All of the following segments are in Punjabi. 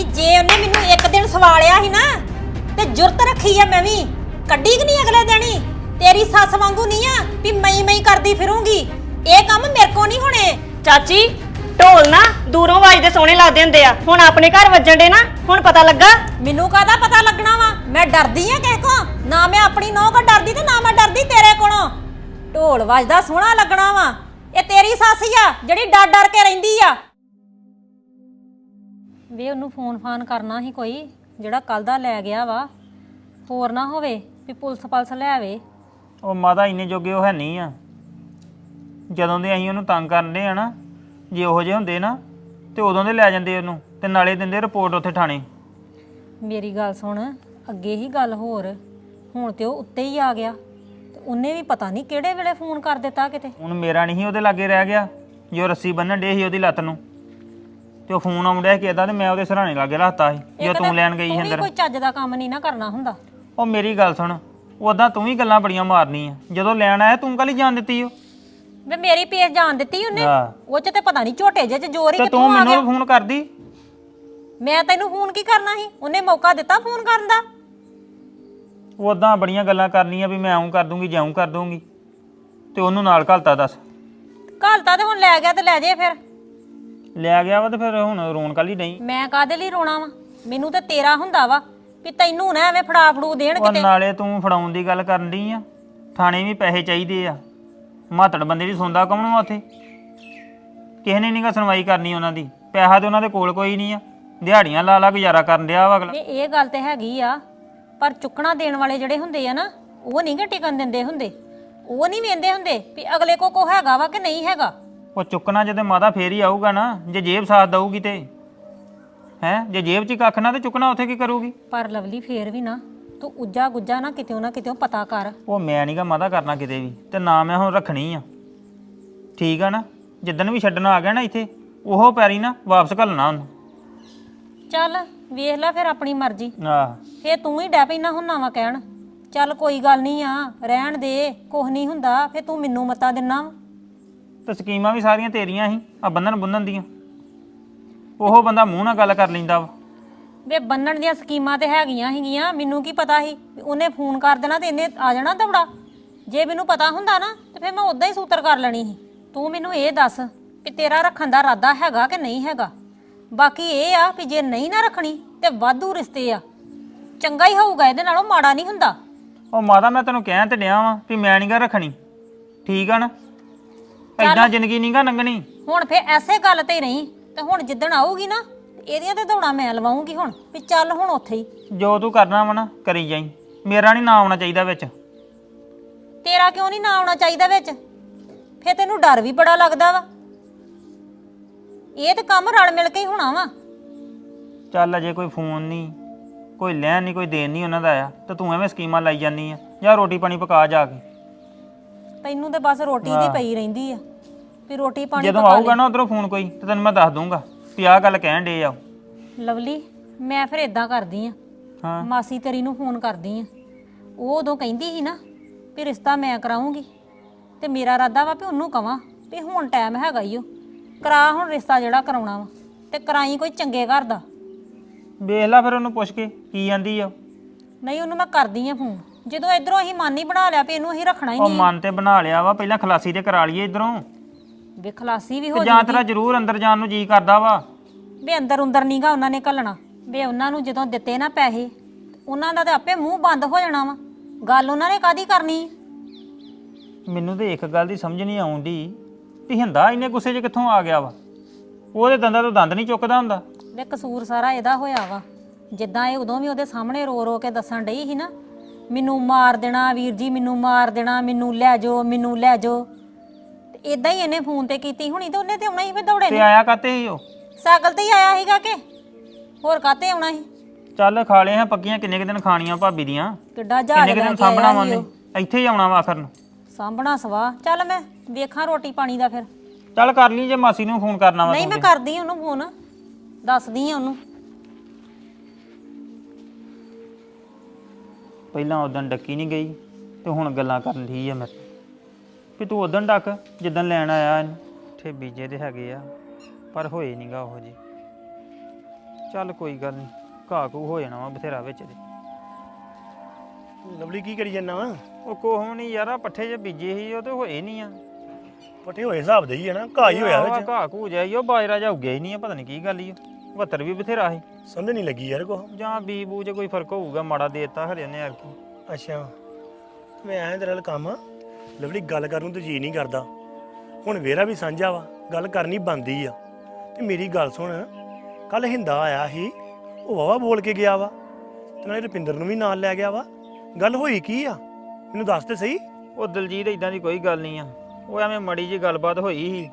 ਵੀ ਜੇ ਉਹਨੇ ਮੈਨੂੰ ਇੱਕ ਦਿਨ ਸਵਾਲਿਆ ਸੀ ਨਾ ਤੇ ਜੁਰਤ ਰੱਖੀ ਆ ਮੈਂ ਵੀ ਕੱਢੀ ਕਿ ਨਹੀਂ ਅਗਲੇ ਦਿਨੀ ਤੇਰੀ ਸੱਸ ਵਾਂਗੂ ਨਹੀਂ ਆ ਵੀ ਮਈ ਮਈ ਕਰਦੀ ਫਿਰੂੰਗੀ। ਇਹ ਕੰਮ ਮੇਰੇ ਕੋ ਨਹੀਂ ਹੋਣੇ। ਚਾਚੀ ਢੋਲ ਨਾ ਦੂਰੋਂ ਵੱਜਦੇ ਸੋਹਣੇ ਲੱਗਦੇ ਹੁੰਦੇ ਆ। ਹੁਣ ਆਪਣੇ ਘਰ ਵੱਜਣ ਦੇ ਨਾ ਹੁਣ ਪਤਾ ਲੱਗਾ। ਮੈਨੂੰ ਕਾਹਦਾ ਪਤਾ ਲੱਗਣਾ ਵਾ? ਮੈਂ ਡਰਦੀ ਆ ਕਿਸੇ ਕੋ ਨਾ ਮੈਂ ਆਪਣੀ ਨੌਂ ਕੋ ਡਰਦੀ ਤੇ ਨਾ ਮੈਂ ਡਰਦੀ ਤੇਰੇ ਕੋਲੋਂ। ਢੋਲ ਵੱਜਦਾ ਸੋਹਣਾ ਲੱਗਣਾ ਵਾ। ਇਹ ਤੇਰੀ ਸੱਸ ਹੀ ਆ ਜਿਹੜੀ ਡਰ ਡਰ ਕੇ ਰਹਿੰਦੀ ਆ। ਵੇ ਉਹਨੂੰ ਫੋਨ ਫਾਨ ਕਰਨਾ ਸੀ ਕੋਈ ਜਿਹੜਾ ਕੱਲ ਦਾ ਲੈ ਗਿਆ ਵਾ। ਹੋਰ ਨਾ ਹੋਵੇ ਵੀ ਪੁਲਿਸ ਪਲਸ ਲੈ ਆਵੇ। ਉਹ ਮਾਤਾ ਇੰਨੇ ਜੋਗੇ ਉਹ ਹੈ ਨਹੀਂ ਆ। ਜਦੋਂ ਦੇ ਅਸੀਂ ਉਹਨੂੰ ਤੰਗ ਕਰਦੇ ਆ ਨਾ ਜੇ ਉਹੋ ਜਿਹੇ ਹੁੰਦੇ ਨਾ ਤੇ ਉਦੋਂ ਦੇ ਲੈ ਜਾਂਦੇ ਉਹਨੂੰ ਤੇ ਨਾਲੇ ਦਿੰਦੇ ਰਿਪੋਰਟ ਉੱਥੇ ਥਾਣੇ। ਮੇਰੀ ਗੱਲ ਸੁਣ ਅੱਗੇ ਹੀ ਗੱਲ ਹੋਰ। ਹੁਣ ਤੇ ਉਹ ਉੱਤੇ ਹੀ ਆ ਗਿਆ। ਤੇ ਉਹਨੇ ਵੀ ਪਤਾ ਨਹੀਂ ਕਿਹੜੇ ਵੇਲੇ ਫੋਨ ਕਰ ਦਿੱਤਾ ਕਿਤੇ। ਹੁਣ ਮੇਰਾ ਨਹੀਂ ਸੀ ਉਹਦੇ ਲਾਗੇ ਰਹਿ ਗਿਆ। ਜੋ ਰੱਸੀ ਬੰਨਣ ਡੇ ਸੀ ਉਹਦੀ ਲੱਤ ਨੂੰ। ਤੇ ਉਹ ਫੋਨ ਆਉਂਦਾ ਕਿ ਇਦਾਂ ਤੇ ਮੈਂ ਉਹਦੇ ਸਰਾਣੇ ਲਾਗੇ ਰੱਖਤਾ ਸੀ ਜੋ ਤੂੰ ਲੈਣ ਗਈ ਸੀ ਅੰਦਰ। ਕੋਈ ਚੱਜ ਦਾ ਕੰਮ ਨਹੀਂ ਨਾ ਕਰਨਾ ਹੁੰਦਾ। ਉਹ ਮੇਰੀ ਗੱਲ ਸੁਣ ਉਦਾਂ ਤੂੰ ਵੀ ਗੱਲਾਂ ਬੜੀਆਂ ਮਾਰਨੀ ਆ ਜਦੋਂ ਲੈਣ ਆਇਆ ਤੂੰ ਕਾਲੀ ਜਾਣ ਦਿੱਤੀ ਉਹ? ਵੇ ਮੇਰੀ ਪੇਸ ਜਾਣ ਦਿੱਤੀ ਉਹਨੇ ਹਾਂ। ਉਹ ਚ ਤੇ ਪਤਾ ਨਹੀਂ ਝੋਟੇ ਜੇ ਚ ਜ਼ੋਰ ਹੀ ਤੇ ਕਿੱਥੋਂ ਤੂੰ ਆ ਗਿਆ। ਮੈਨੂੰ ਫੋਨ ਕਰਦੀ? ਮੈਂ ਤੈਨੂੰ ਫੋਨ ਕੀ ਕਰਨਾ ਸੀ? ਉਹਨੇ ਮੌਕਾ ਦਿੱਤਾ ਫੋਨ ਕਰਨ ਦਾ। ਉਦਾਂ ਬੜੀਆਂ ਗੱਲਾਂ ਕਰਨੀਆਂ ਵੀ ਮੈਂ ਆਉਂ ਕਰ ਦੂੰਗੀ ਜਾਉਂ ਕਰ ਦੂੰਗੀ ਤੇ ਉਹਨੂੰ ਨਾਲ ਘਲਤਾ ਦੱਸ। ਘਲਤਾ ਤੇ ਹੁਣ ਲੈ ਗਿਆ ਤੇ ਲੈ ਜੇ ਫਿਰ। ਲੈ ਗਿਆ ਵਾ ਤੇ ਫਿਰ ਹੁਣ ਰੋਣ ਕਾਲੀ ਨਹੀਂ ਮੈਂ ਕਾਦੇ ਲਈ ਰੋਣਾ ਵਾ? ਮੈਨੂੰ ਤੇ ਤੇਰਾ ਹੁੰਦਾ ਵਾ ਵੀ ਤੈਨੂੰ ਨਾ ਐਵੇਂ ਫੜਾ ਫੜੂ ਦੇਣ ਉਹ ਕਿਤੇ। ਨਾਲੇ ਤੂੰ ਫੜਾਉਣ ਦੀ ਗੱਲ ਕਰਨ ਦੀ ਆ। ਥਾਣੇ ਵੀ ਪੈਸੇ ਚਾਹੀਦੇ ਆ। ਮਾਤੜ ਬੰਦੇ ਦੀ ਸੁਣਦਾ ਕੌਣ ਵਾ ਉੱਥੇ? ਕਿਸੇ ਨੇ ਨਹੀਂਗਾ ਸੁਣਵਾਈ ਕਰਨੀ ਉਹਨਾਂ ਦੀ। ਪੈਸਾ ਤੇ ਉਹਨਾਂ ਦੇ ਕੋਲ ਕੋਈ ਨਹੀਂ ਆ। ਦਿਹਾੜੀਆਂ ਲਾ ਲਾ ਗੁਜ਼ਾਰਾ ਕਰਨ ਡਿਆ ਵਾ ਅਗਲਾ। ਨਹੀਂ ਇਹ ਗੱਲ ਤੇ ਹੈਗੀ ਆ ਪਰ ਚੁੱਕਣਾ ਦੇਣ ਵਾਲੇ ਜਿਹੜੇ ਹੁੰਦੇ ਆ ਨਾ ਉਹ ਨਹੀਂ ਗੇ ਟਿਕਣ ਦਿੰਦੇ ਹੁੰਦੇ। ਉਹ ਨਹੀਂ ਵੇਂਦੇ ਹੁੰਦੇ ਵੀ ਅਗਲੇ ਕੋ ਕੋ ਹੈਗਾ ਵਾ ਕਿ ਨਹੀਂ ਹੈਗਾ। ਉਹ ਚੁੱਕਣਾ ਜਦੋਂ ਮਾਦਾ ਫੇਰ ਹੀ ਆਊਗਾ ਨਾ ਜੇ ਜੇਬ ਸਾਥ ਦਊਗੀ ਤੇ। ਹੈ? ਜੇ ਜੇਬ 'ਚ ਹੀ ਕੱਖ ਨਾ ਤੇ ਚੁੱਕਣਾ ਉੱਥੇ ਕੀ ਕਰੂਗੀ? ਪਰ ਲਵਲੀ ਫੇਰ ਵੀ ਨਾ ਤੂੰ ਉੱਜਾ ਗੁੱਜਾ ਨਾ ਕਿਤੇ ਨਾ ਕਿਤੇ ਪਤਾ ਕਰ। ਉਹ ਮੈਂ ਨਹੀਂਗਾ ਮਾਦਾ ਕਰਨਾ ਕਿਤੇ ਵੀ ਤੇ ਨਾ ਮੈਂ ਹੁਣ ਰੱਖਣੀ ਆ। ਠੀਕ ਆ ਨਾ? ਜਿੱਦਣ ਵੀ ਛੱਡਣਾ ਆ ਗਿਆ ਨਾ ਇੱਥੇ ਉਹ ਪੈਰੀ ਨਾ ਵਾਪਸ ਘੱਲਣਾ ਉਹਨੂੰ। ਚੱਲ ਵੇਖ ਲੈ ਫਿਰ ਆਪਣੀ ਮਰਜ਼ੀ। ਆਹ। ਫੇਰ ਤੂੰ ਹੀ ਡੈ ਪੈਣਾ ਹੁੰਨਾ ਵਾ ਕਹਿਣ। ਚੱਲ ਕੋਈ ਗੱਲ ਨਹੀਂ ਆ ਰਹਿਣ ਦੇ ਕੁਝ ਨਹੀਂ ਹੁੰਦਾ ਫੇਰ ਤੂੰ ਮੈਨੂੰ ਮਤਾ ਦਿੰਨਾ ਵਾ। ਤੇ ਸਕੀਮਾਂ ਵੀ ਸਾਰੀਆਂ ਤੇਰੀਆਂ ਸੀ ਆ ਬੰਧਨ ਬੰਧਨ ਦੀਆਂ। ਉਹ ਬੰਦਾ ਮੂੰਹ ਨਾਲ ਗੱਲ ਕਰ ਲੈਂਦਾ ਵਾ। ਵੇ ਬੰਨਣ ਦੀਆਂ ਸਕੀਮਾਂ ਤੇ ਹੈਗੀਆਂ ਹੈਗੀਆਂ ਮੈਨੂੰ ਕੀ ਪਤਾ ਸੀ? ਵੀ ਉਹਨੇ ਫੋਨ ਕਰ ਦੇਣਾ ਤੇ ਇਹਨੇ ਆ ਜਾਣਾ ਦੌੜਾ ਜੇ ਮੈਨੂੰ ਪਤਾ ਹੁੰਦਾ ਨਾ ਤੇ ਫਿਰ ਮੈਂ ਉਦਾਂ ਹੀ ਸੂਤਰ ਕਰ ਲੈਣੀ ਸੀ। ਤੂੰ ਮੈਨੂੰ ਇਹ ਦੱਸ ਕਿ ਤੇਰਾ ਰੱਖਣ ਦਾ ਇਰਾਦਾ ਹੈਗਾ ਕਿ ਨਹੀਂ ਹੈਗਾ? ਬਾਕੀ ਇਹ ਆ ਵੀ ਜੇ ਨਹੀਂ ਨਾ ਰੱਖਣੀ ਤੇ ਵਾਧੂ ਰਿਸ਼ਤੇ ਆ। ਚੰਗਾ ਹੀ ਹੋਊਗਾ ਇਹਦੇ ਨਾਲੋਂ ਮਾੜਾ ਨਹੀਂ ਹੁੰਦਾ। ਉਹ ਮਾਤਾ ਮੈਂ ਤੈਨੂੰ ਕਹਿਣ ਤੇ ਡਿਆ ਵਾਂ ਵੀ ਮੈਂ ਨਹੀਂਗਾ ਰੱਖਣੀ। ਠੀਕ ਆ ਨਾ? ਐਦਾਂ ਜ਼ਿੰਦਗੀ ਨਹੀਂਗਾ ਲੰਘਣੀ। ਹੁਣ ਫੇਰ ਐਸੇ ਗੱਲ ਤੇ ਹੀ ਨਹੀਂ ਤੇ ਹੁਣ ਜਿੱਦਣ ਆਊਗੀ ਨਾ ਇਹਦੀਆਂ ਤੇ ਦੌੜਾਂ ਮੈਂ ਲਵਾਉਂਗੀ ਹੁਣ ਵੀ ਚੱਲ ਹੁਣ ਉੱਥੇ ਹੀ। ਜੋ ਤੂੰ ਕਰਨਾ ਵਾ ਨਾ ਕਰੀ ਜਾਈ। ਮੇਰਾ ਨਹੀਂ ਨਾ ਆਉਣਾ ਚਾਹੀਦਾ ਵਿੱਚ। ਤੇਰਾ ਕਿਉਂ ਨਹੀਂ ਨਾ ਆਉਣਾ ਚਾਹੀਦਾ ਵਿੱਚ? ਫੇਰ ਤੈਨੂੰ ਡਰ ਵੀ ਬੜਾ ਲੱਗਦਾ ਵਾ। ਇਹ ਤੇ ਕੰਮ ਰਲ ਮਿਲ ਕੇ ਹੀ ਹੋਣਾ ਵਾ। ਚੱਲ ਅਜੇ ਕੋਈ ਫੋਨ ਨਹੀਂ ਕੋਈ ਲੈਣ ਨਹੀਂ ਕੋਈ ਦੇਣ ਨਹੀਂ ਉਹਨਾਂ ਦਾ ਆ ਤੇ ਤੂੰ ਐਵੇਂ ਸਕੀਮਾਂ ਲਾਈ ਜਾਨੀ ਆ ਜਾਂ ਰੋਟੀ ਪਾਣੀ ਪਕਾ ਜਾ ਕੇ। ਤੈਨੂੰ ਤੇ ਬਸ ਰੋਟੀ ਦੀ ਪਈ ਰਹਿੰਦੀ ਆ। ਵੀ ਰੋਟੀ ਪਾਣੀ ਜਦੋਂ ਆਊਗਾ ਨਾ ਉਧਰੋਂ ਫੋਨ ਕੋਈ ਤੇ ਤੈਨੂੰ ਮੈਂ ਦੱਸ ਦੂੰਗਾ ਵੀ ਆਹ ਗੱਲ ਕਹਿਣ ਡੇ ਆ ਲੈ। ਲਵਲੀ ਮੈਂ ਫਿਰ ਇਦਾਂ ਕਰਦੀ ਆ। ਹਾਂ। ਮਾਸੀ ਤੇਰੀ ਨੂੰ ਫੋਨ ਕਰਦੀ ਆ। ਉਹ ਉਦੋਂ ਕਹਿੰਦੀ ਸੀ ਨਾ ਵੀ ਰਿਸ਼ਤਾ ਮੈਂ ਕਰਾਉਂਗੀ ਤੇ ਮੇਰਾ ਇਰਾਦਾ ਵਾ ਵੀ ਉਹਨੂੰ ਕਵਾਂ ਵੀ ਹੁਣ ਟਾਈਮ ਹੈਗਾ ਈ ਓ। ਕਰਾ ਹੁਣ ਰਿਸ਼ਤਾ ਜਿਹੜਾ ਕਰਾਉਣਾ ਵਾ ਤੇ ਕਰਾਈ ਕੋਈ ਚੰਗੇ ਘਰ ਦਾ। ਵੇਖ ਲੈ ਫਿਰ ਉਹਨੂੰ ਪੁੱਛ ਕੇ ਕੀ ਜਾਂਦੀ ਆ ਨਹੀਂ ਉਹਨੂੰ ਮੈਂ ਕਰਦੀ ਆ ਫੋਨ। ਜਦੋਂ ਇਧਰੋਂ ਅਸੀਂ ਮਨ ਹੀ ਬਣਾ ਲਿਆ ਵੀ ਇਹਨੂੰ ਅਸੀਂ ਰੱਖਣਾ ਹੀ ਉਹ ਨਹੀਂ। ਮਨ ਤੇ ਬਣਾ ਲਿਆ ਵਾ ਪਹਿਲਾਂ ਖਲਾਸੀ ਤੇ ਕਰਾ ਲਈਏ ਇਧਰੋਂ। ਵੀ ਖਲਾਸੀ ਵੀ ਹੋ ਤੇ ਜਾਂ ਤੇਰਾ ਜ਼ਰੂਰ ਅੰਦਰ ਜਾਣ ਨੂੰ ਜੀ ਕਰਦਾ ਵਾ। ਵੀ ਅੰਦਰ ਅੰਦਰ ਨੀਗਾ ਉਹਨਾਂ ਨੇ ਘੱਲਣਾ। ਵੀ ਉਹਨਾਂ ਨੂੰ ਜਦੋਂ ਦਿੱਤੇ ਨਾ ਪੈਸੇ ਉਹਨਾਂ ਦਾ ਤੇ ਆਪੇ ਮੂੰਹ ਬੰਦ ਹੋ ਜਾਣਾ ਵਾ। ਗੱਲ ਉਹਨਾਂ ਨੇ ਕਾਦੀ ਕਰਨੀ? ਮੈਨੂੰ ਤੇ ਇੱਕ ਗੱਲ ਦੀ ਸਮਝ ਨਹੀਂ ਆਉਂਦੀ ਵੀ ਹਿੰਦਾ ਇੰਨੇ ਗੁੱਸੇ 'ਚ ਕਿੱਥੋਂ ਆ ਗਿਆ ਵਾ? ਉਹਦੇ ਦੰਦਾਂ ਤੋਂ ਦੰਦ ਨਹੀਂ ਚੁੱਕਦਾ ਹੁੰਦਾ। ਵੇ ਕਸੂਰ ਸਾਰਾ ਇਹਦਾ ਹੋਇਆ ਵਾ। ਜਿੱਦਾਂ ਇਹ ਉਦੋਂ ਵੀ ਉਹਦੇ ਸਾਹਮਣੇ ਰੋ ਰੋ ਕੇ ਦੱਸਣ ਡਈ ਸੀ ਨਾ ਮੈਨੂੰ ਮਾਰ ਦੇਣਾ ਵੀਰ ਜੀ ਮੈਨੂੰ ਮਾਰ ਦੇਣਾ ਮੈਨੂੰ ਲੈ ਜਾਓ ਮੈਨੂੰ ਲੈ ਜਾਓ। ਤੇ ਇਦਾਂ ਹੀ ਇਹਨੇ ਫੋਨ ਤੇ ਕੀਤੀ ਹੁਣੀ ਤੇ ਉਹਨੇ ਤੇ ਆਉਣਾ ਹੀ ਫੇ ਦੌੜੇ ਤੇ ਨੇ। ਆਇਆ ਕਾਤੇ ਸੀ ਉਹ? ਸਾਈਕਲ ਤੇ ਹੀ ਆਇਆ ਸੀਗਾ ਕਿ? ਹੋਰ ਕਾਤੇ ਆਉਣਾ ਸੀ? ਚੱਲ ਖਾ ਲਏ ਹਾਂ ਪੱਕੀਆਂ ਕਿੰਨੇ ਕੁ ਦਿਨ ਖਾਣੀਆਂ ਭਾਬੀ ਦੀਆਂ? ਕਿੱਡਾ ਜਹਾਜ਼ ਕਿੰਨੇ ਕੁ ਲੈ ਦਿਨ ਕੇ ਸਾਂਭਣਾ ਆਇਆ ਵਾ ਸੀ ਉਹਨੇ? ਇੱਥੇ ਹੀ ਆਉਣਾ ਵਾ ਆਖਰ ਨੂੰ। ਸਾਂਭਣਾ ਸਵਾ। ਚੱਲ ਮੈਂ ਵੇਖਾਂ ਰੋਟੀ ਪਾਣੀ ਦਾ ਫਿਰ। ਚੱਲ ਕਰ ਲਈ ਜੇ ਮਾਸੀ ਨੂੰ ਫੋਨ ਕਰਨਾ ਵਾ ਨਹੀਂ ਮੈਂ ਕਰਦੀ ਉਹਨੂੰ ਫੋਨ। ਦੱਸਦੀ ਆ ਉਹਨੂੰ। ਪਹਿਲਾਂ ਉਦੋਂ ਡੱਕੀ ਨਹੀਂ ਗਈ ਤੇ ਹੁਣ ਗੱਲਾਂ ਕਰਨ ਲਈ ਆ ਮੇਰੇ ਵੀ ਤੂੰ ਉਦੋਂ ਡੱਕ ਜਿੱਦਣ ਲੈਣ ਆਇਆ ਇੱਥੇ ਬੀਜੇ ਦੇ ਹੈਗੇ ਆ ਪਰ ਹੋਏ ਨਹੀਂਗਾ ਉਹ ਜੀ ਚੱਲ ਕੋਈ ਗੱਲ ਨਹੀਂ ਘਾਹ ਕੂ ਹੋ ਜਾਣਾ ਵਾ ਬਥੇਰਾ ਵਿੱਚ ਦੇ ਲਵਲੀ ਕੀ ਕਰੀ ਜਾਂਦਾ ਵਾ? ਉਹ ਕੋਹ ਨਹੀਂ ਯਾਰਾ ਪੱਠੇ ਜੇ ਬੀਜੇ ਸੀ ਉਹ ਤੇ ਹੋਏ ਨਹੀਂ ਆ। ਪੱਠੇ ਹੋਏ ਹਿਸਾਬ ਦੇ ਹੀ ਹੈ ਨਾ ਘਾਹ ਹੀ ਹੋਇਆ ਵਿੱਚ। ਘਾਹ ਕੂ ਜਾਈ ਬਾਜਰਾ ਜਾ ਉੱਗਿਆ ਹੀ ਨਹੀਂ ਪਤਾ ਨਹੀਂ ਕੀ ਗੱਲ ਹੀ ਆ। 72 ਵੀ ਬਥੇਰਾ ਸੀ। ਸਮਝ ਨਹੀਂ ਲੱਗੀ ਯਾਰ ਕੋ ਜਾਂ ਬੀ ਬੂ ਜੇ ਕੋਈ ਫ਼ਰਕ ਹੋਊਗਾ ਮਾੜਾ ਦੇਤਾ ਹਰਿਆ ਨੇ ਯਾਰ ਕੀ ਅੱਛਾ। ਮੈਂ ਐਂ ਤੇਰੇ ਨਾਲ ਕੰਮ ਆ। ਲਵਲੀ ਗੱਲ ਕਰਨ ਨੂੰ ਤੇ ਜੀ ਨਹੀਂ ਕਰਦਾ। ਹੁਣ ਵੇਰਾ ਵੀ ਸਾਂਝਾ ਵਾ ਗੱਲ ਕਰਨੀ ਬੰਦੀ ਆ। ਤੇ ਮੇਰੀ ਗੱਲ ਸੁਣ ਕੱਲ ਹਿੰਦਾ ਆਇਆ ਸੀ ਉਹ ਵਾਵਾ ਬੋਲ ਕੇ ਗਿਆ ਵਾ। ਤੇ ਨਾਲੇ ਰੁਪਿੰਦਰ ਨੂੰ ਵੀ ਨਾਲ ਲੈ ਗਿਆ ਵਾ। ਗੱਲ ਹੋਈ ਕੀ ਆ? ਮੈਨੂੰ ਦੱਸ ਤੇ ਸਹੀ। ਉਹ ਦਿਲਜੀਤ ਇਦਾਂ ਦੀ ਕੋਈ ਗੱਲ ਨਹੀਂ ਆ। ਉਹ ਐਵੇਂ ਮੜੀ ਜੀ ਗੱਲਬਾਤ ਹੋਈ ਸੀ